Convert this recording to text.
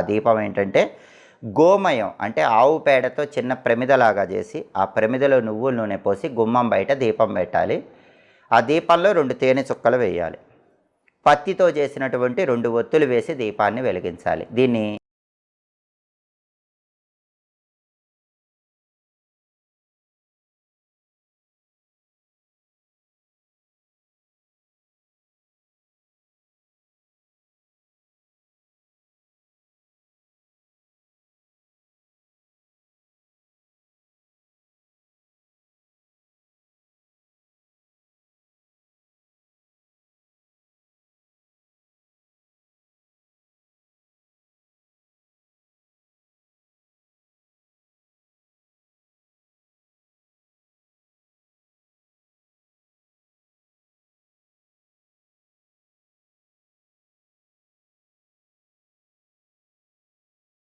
ఆ దీపం ఏంటంటే గోమయం అంటే ఆవు పేడతో చిన్న ప్రమిదలాగా చేసి ఆ ప్రమిదలో నువ్వుల నూనె పోసి గుమ్మం బయట దీపం పెట్టాలి. ఆ దీపంలో రెండు తేనె చుక్కలు వేయాలి. పత్తితో చేసినటువంటి రెండు ఒత్తులు వేసి దీపాన్ని వెలిగించాలి. దీన్ని